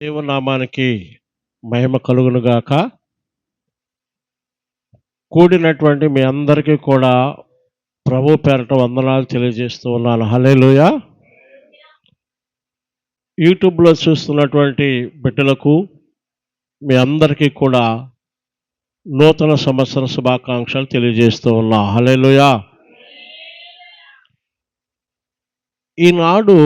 దేవనామానికి మహిమ కలుగునుగాక కూడినటువంటి మీ అందరికీ కూడా ప్రభు పేరట వందనాలు తెలియజేస్తూ ఉన్నాను. హలేలుయ యూట్యూబ్లో చూస్తున్నటువంటి బిడ్డలకు మీ అందరికీ కూడా నూతన సంవత్సర శుభాకాంక్షలు తెలియజేస్తూ ఉన్నా. హలేలుయ ఈనాడు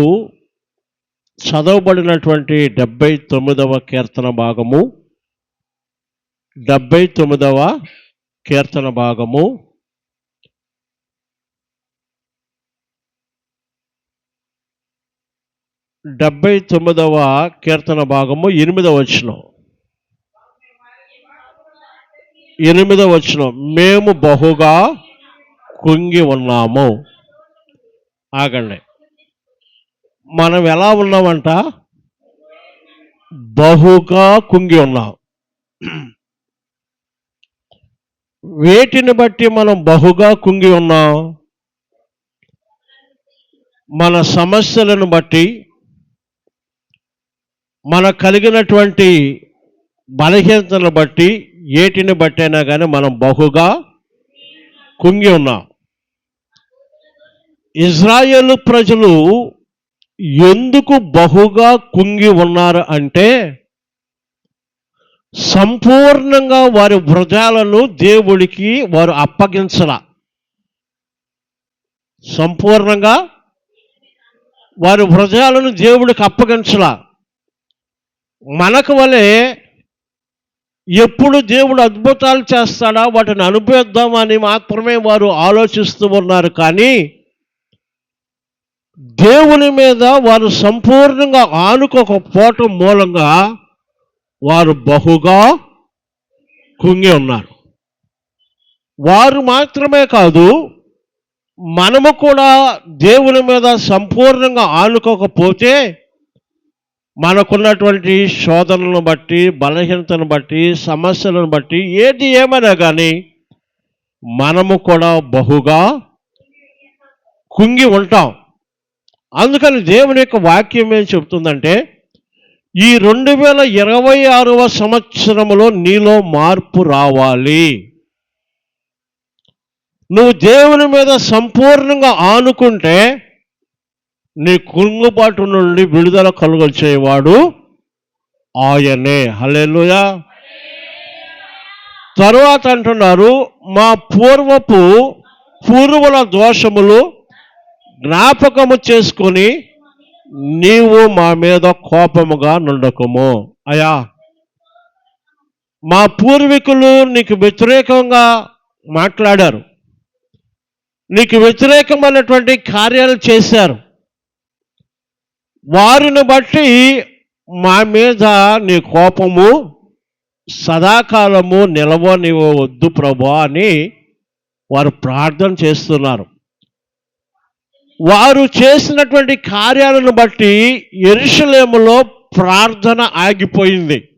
చదవబడినటువంటి డెబ్బై తొమ్మిదవ కీర్తన భాగము. డెబ్బై తొమ్మిదవ కీర్తన భాగము. డెబ్బై తొమ్మిదవ కీర్తన భాగము ఎనిమిదవ వచనం. ఎనిమిదవ వచనం. మేము బహుగా కుంగి ఉన్నాము. ఆగండి. మనం ఎలా ఉన్నామంట? బహుగా కుంగి ఉన్నాం. వేటిని బట్టి మనం బహుగా కుంగి ఉన్నాం? మన సమస్యలను బట్టి మన కలిగినటువంటి బలహీనతను బట్టి ఏటిని బట్టి అయినా కానీ మనం బహుగా కుంగి ఉన్నాం. ఇజ్రాయేల్ ప్రజలు ఎందుకు బహుగా కుంగి ఉన్నారు అంటే సంపూర్ణంగా వారి భుజాలను దేవుడికి వారు అప్పగించల. సంపూర్ణంగా వారి భుజాలను దేవుడికి అప్పగించల. మనకు వలె ఎప్పుడు దేవుడు అద్భుతాలు చేస్తాడా వాటిని అనుభవిద్దామని మాత్రమే వారు ఆలోచిస్తూ ఉన్నారు కానీ దేవుని మీద వారు సంపూర్ణంగా ఆనుకోకపోవటం మూలంగా వారు బహుగా కుంగి ఉన్నారు. వారు మాత్రమే కాదు మనము కూడా దేవుని మీద సంపూర్ణంగా ఆనుకోకపోతే మనకున్నటువంటి శోధనలను బట్టి బలహీనతను బట్టి సమస్యలను బట్టి ఏది ఏమైనా కానీ మనము కూడా బహుగా కుంగి ఉంటాం. అందుకని దేవుని యొక్క వాక్యం ఏం చెబుతుందంటే ఈ రెండు వేల ఇరవై ఆరవ సంవత్సరంలో నీలో మార్పు రావాలి. నువ్వు దేవుని మీద సంపూర్ణంగా ఆనుకుంటే నీ కుంగుబాటు నుండి విడుదల కలుగొచ్చేవాడు ఆయనే. హలెలుయా తరువాత అంటున్నారు మా పూర్వపు పూర్వుల దోషములు జ్ఞాపకము చేసుకొని నీవు మా మీద కోపముగా నుండకము. అయా మా పూర్వీకులు నీకు వ్యతిరేకంగా మాట్లాడారు. నీకు వ్యతిరేకమైనటువంటి కార్యాలు చేశారు. వారిని బట్టి మా మీద నీ కోపము సదాకాలము నిలవనివ్వవద్దు ప్రభా అని వారు ప్రార్థన చేస్తున్నారు. వారు చేసినటువంటి కార్యాలను బట్టి ఎరుషలేములో ప్రార్థన ఆగిపోయింది.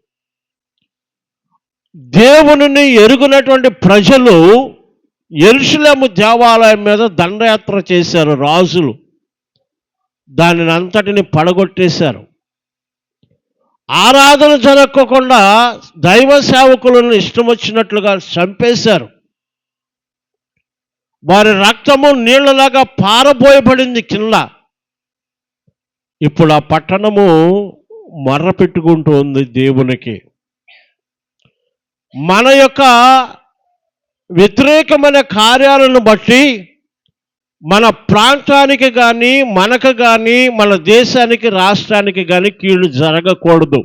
దేవునిని ఎరుగునటువంటి ప్రజలు ఎరుషులేము దేవాలయం మీద దండయాత్ర చేశారు రాజులు. దానిని అంతటిని పడగొట్టేశారు. ఆరాధన జరగకుండా దైవ సేవకులను ఇష్టం వచ్చినట్లుగా చంపేశారు. వారి రక్తము నీళ్ళలాగా పారబోయబడింది కింద. ఇప్పుడు ఆ పట్టణము మర్ర పెట్టుకుంటూ ఉంది దేవునికి. మన యొక్క వ్యతిరేకమైన కార్యాలను బట్టి మన ప్రాంతానికి కానీ మనకు కానీ మన దేశానికి రాష్ట్రానికి కానీ కీళ్ళు జరగకూడదు.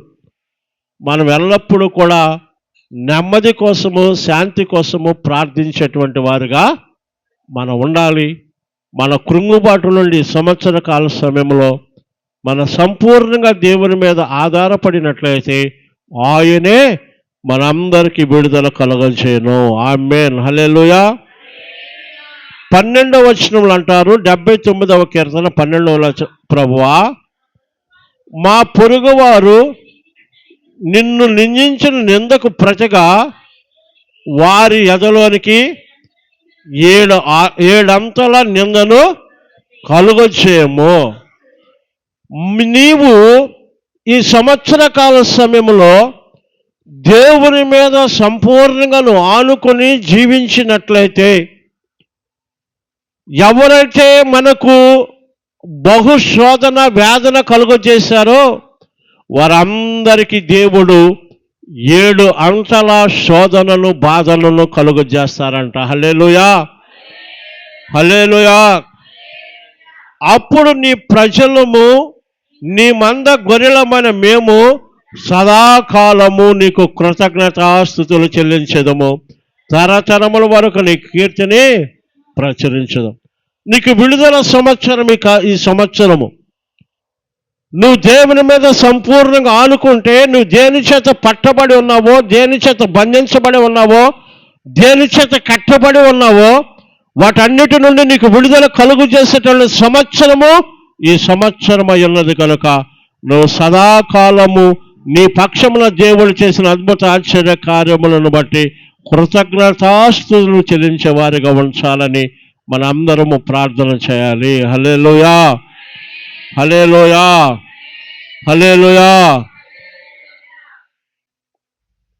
మనం ఎల్లప్పుడూ కూడా నెమ్మది కోసము శాంతి కోసము ప్రార్థించేటువంటి వారుగా మనం ఉండాలి. మన కృంగుబాటు నుండి సంవత్సర కాల సమయంలో మన సంపూర్ణంగా దేవుని మీద ఆధారపడినట్లయితే ఆయనే మనందరికీ విడుదల కలగచేయను ఆమెన్. హల్లెలూయా. పన్నెండవ వచనములు అంటారు డెబ్బై తొమ్మిదవ కీర్తన పన్నెండవ ప్రభువా మా పొరుగువారు నిన్ను నిందించిన నిందకు ప్రజగా వారి ఎదలోనికి ఏడు ఆ- ఏడంతల నిందను కలుగొచ్చేయము నీవు ఈ సంవత్సర కాల సమయంలో దేవుని మీద సంపూర్ణంగా నువ్వు ఆనుకొని జీవించినట్లయితే ఎవరైతే మనకు బహుశోధన వేదన కలుగజేశారో వారందరికీ దేవుడు ఏడు అంతల శోధనలు బాధలను కలుగజేస్తారంట. హలేలుయా హలేలుయా అప్పుడు నీ ప్రజలము నీ మంద గొర్రెలమైన మేము సదాకాలము నీకు కృతజ్ఞతాస్థుతులు చెల్లించదము. తరతరముల వరకు నీ కీర్తిని ప్రచురించదు నీకు విడుదల సంవత్సరం కా- ఈ సంవత్సరము. నువ్వు దేవుని మీద సంపూర్ణంగా ఆనుకుంటే నువ్వు దేని చేత పట్టబడి ఉన్నావో దేని చేత బంధించబడి ఉన్నావో దేని చేత కట్టబడి ఉన్నావో వాటన్నిటి నుండి నీకు విడుదల కలుగు చేసేటువంటి సంవత్సరము ఈ సంవత్సరం ఉన్నది కనుక నువ్వు సదాకాలము నీ పక్షమున దేవుడు చేసిన అద్భుత ఆశ్చర్య కార్యములను బట్టి కృతజ్ఞతాస్తులు చెల్లించే వారిగా ఉంచాలని మనందరము ప్రార్థన చేయాలి. హలే హలేలుయా హలేలుయా హలేలుయా